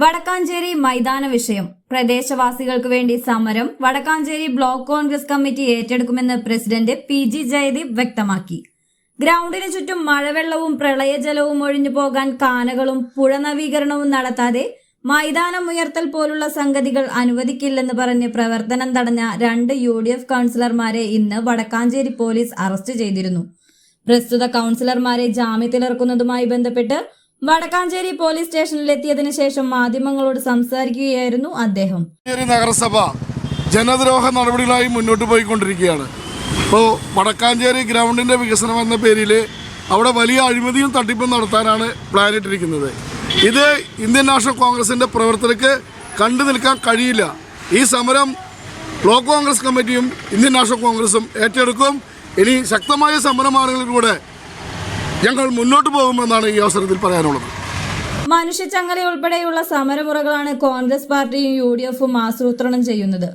വടക്കാഞ്ചേരി മൈതാന വിഷയം. പ്രദേശവാസികൾക്ക് വേണ്ടി സമരം. വടക്കാഞ്ചേരി ബ്ലോക്ക് കോൺഗ്രസ് കമ്മിറ്റി ഏറ്റെടുക്കുമെന്ന് പ്രസിഡന്റ് പി ജി ജയദീപ് വ്യക്തമാക്കി. ഗ്രൗണ്ടിന് ചുറ്റും മഴവെള്ളവും പ്രളയജലവും ഒഴിഞ്ഞു പോകാൻ കാനകളും പുഴ നവീകരണവും നടത്താതെ മൈതാനം ഉയർത്തൽ പോലുള്ള സംഗതികൾ അനുവദിക്കില്ലെന്ന് പറഞ്ഞ് പ്രവർത്തനം തടഞ്ഞ രണ്ട് യു ഡി എഫ് കൗൺസിലർമാരെ ഇന്ന് വടക്കാഞ്ചേരി പോലീസ് അറസ്റ്റ് ചെയ്തിരുന്നു. പ്രസ്തുത കൗൺസിലർമാരെ ജാമ്യത്തിലിറക്കുന്നതുമായി ബന്ധപ്പെട്ട് വടക്കാഞ്ചേരി പോലീസ് സ്റ്റേഷനിലെത്തിയതിനു ശേഷം മാധ്യമങ്ങളോട് സംസാരിക്കുകയായിരുന്നു അദ്ദേഹം. നഗരസഭ ജനദ്രോഹ നടപടികളായി മുന്നോട്ട് പോയിക്കൊണ്ടിരിക്കുകയാണ്. ഇപ്പോൾ വടക്കാഞ്ചേരി ഗ്രൗണ്ടിന്റെ വികസനം എന്ന പേരിൽ അവിടെ വലിയ അഴിമതിയും തട്ടിപ്പും നടത്താനാണ് പ്ലാൻ ഇട്ടിരിക്കുന്നത്. ഇത് ഇന്ത്യൻ നാഷണൽ കോൺഗ്രസിന്റെ പ്രവർത്തകർക്ക് കണ്ടു നിൽക്കാൻ കഴിയില്ല. ഈ സമരം ബ്ലോക്ക് കോൺഗ്രസ് കമ്മിറ്റിയും ഇന്ത്യൻ നാഷണൽ കോൺഗ്രസും ഏറ്റെടുക്കും. ഇനി ശക്തമായ സമരമാർഗങ്ങളിലൂടെ ഞങ്ങൾ മുന്നോട്ട് പോകുമെന്നാണ് ഈ അവസരത്തിൽ പറയാനുള്ളത്. മനുഷ്യച്ചങ്ങല ഉൾപ്പെടെയുള്ള സമരമുറകളാണ് കോൺഗ്രസ് പാർട്ടിയും യു ഡി എഫും ആസൂത്രണം ചെയ്യുന്നത്.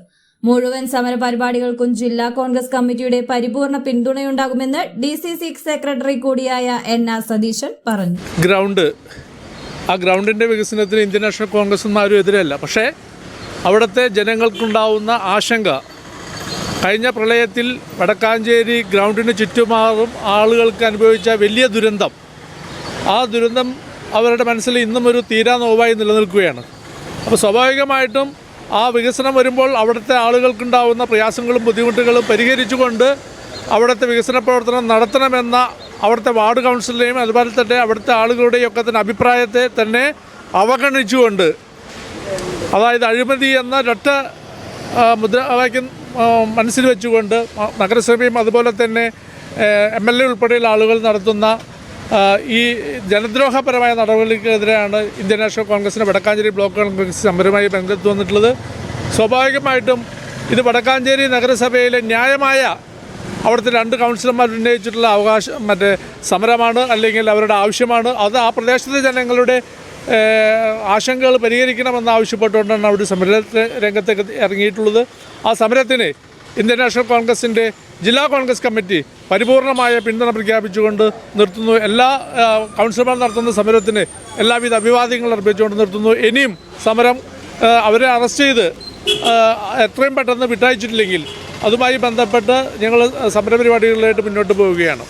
മുഴുവൻ സമര പരിപാടികൾക്കും ജില്ലാ കോൺഗ്രസ് കമ്മിറ്റിയുടെ പരിപൂർണ പിന്തുണയുണ്ടാകുമെന്ന് ഡി സി സി സെക്രട്ടറി കൂടിയായ എൻ ആർ സതീശൻ പറഞ്ഞു. ഗ്രൗണ്ട് ആ ഗ്രൗണ്ടിന്റെ വികസനത്തിന് ഇന്ത്യൻ നാഷണൽ കോൺഗ്രസ് ആരും എതിരല്ല. പക്ഷേ അവിടുത്തെ ജനങ്ങൾക്കുണ്ടാവുന്ന ആശങ്ക കഴിഞ്ഞ പ്രളയത്തിൽ വടക്കാഞ്ചേരി ഗ്രൗണ്ടിന് ചുറ്റുമാറും ആളുകൾക്ക് അനുഭവിച്ച വലിയ ദുരന്തം. ആ ദുരന്തം അവരുടെ മനസ്സിൽ ഇന്നും ഒരു തീരാ നോവായി നിലനിൽക്കുകയാണ്. അപ്പോൾ സ്വാഭാവികമായിട്ടും ആ വികസനം വരുമ്പോൾ അവിടുത്തെ ആളുകൾക്കുണ്ടാവുന്ന പ്രയാസങ്ങളും ബുദ്ധിമുട്ടുകളും പരിഹരിച്ചുകൊണ്ട് അവിടുത്തെ വികസന പ്രവർത്തനം നടത്തണമെന്ന അവിടുത്തെ വാർഡ് കൗൺസിലിനെയും അതുപോലെ തന്നെ അവിടുത്തെ ആളുകളുടെയും ഒക്കെ തന്നെ അഭിപ്രായത്തെ തന്നെ അവഗണിച്ചുകൊണ്ട് അതായത് അഴിമതി എന്ന ആ, മുദ്രാവാക്യം മനസ്സിൽ വെച്ചുകൊണ്ട് നഗരസഭയും അതുപോലെ തന്നെ എം എൽ എ ഉൾപ്പെടെയുള്ള ആളുകൾ നടത്തുന്ന ഈ ജനദ്രോഹപരമായ നടപടികൾക്കെതിരെയാണ് ഇന്ത്യൻ നാഷണൽ കോൺഗ്രസിന്റെ വടക്കാഞ്ചേരി ബ്ലോക്ക് കോൺഗ്രസ് സമരമായി രംഗത്ത് വന്നിട്ടുള്ളത്. സ്വാഭാവികമായിട്ടും ഇത് വടക്കാഞ്ചേരി നഗരസഭയിലെ ന്യായമായ അവിടുത്തെ രണ്ട് കൗൺസിലർമാർ ഉന്നയിച്ചിട്ടുള്ള അവകാശം മറ്റേ സമരമാണ് അല്ലെങ്കിൽ അവരുടെ ആവശ്യമാണ്. അത് ആ പ്രദേശത്തെ ജനങ്ങളുടെ ആശങ്കകൾ പരിഹരിക്കണമെന്ന് ആവശ്യപ്പെട്ടുകൊണ്ടാണ് അവർ സമര രംഗത്തേക്ക് ഇറങ്ങിയിട്ടുള്ളത്. ആ സമരത്തിന് ഇന്ത്യൻ നാഷണൽ കോൺഗ്രസിന്റെ ജില്ലാ കോൺഗ്രസ് കമ്മിറ്റി പരിപൂർണമായ പിന്തുണ പ്രഖ്യാപിച്ചുകൊണ്ട് നിർത്തുന്നു. എല്ലാ കൗൺസിലർമാർ നടത്തുന്ന സമരത്തിന് എല്ലാവിധ അഭിവാദ്യങ്ങൾ അർപ്പിച്ചുകൊണ്ട് നിർത്തുന്നു. ഇനിയും സമരം അവരെ അറസ്റ്റ് ചെയ്ത് എത്രയും പെട്ടെന്ന് വിട്ടയച്ചിട്ടില്ലെങ്കിൽ അതുമായി ബന്ധപ്പെട്ട് ഞങ്ങൾ സമരപരിപാടികളിലായിട്ട് മുന്നോട്ട് പോവുകയാണ്.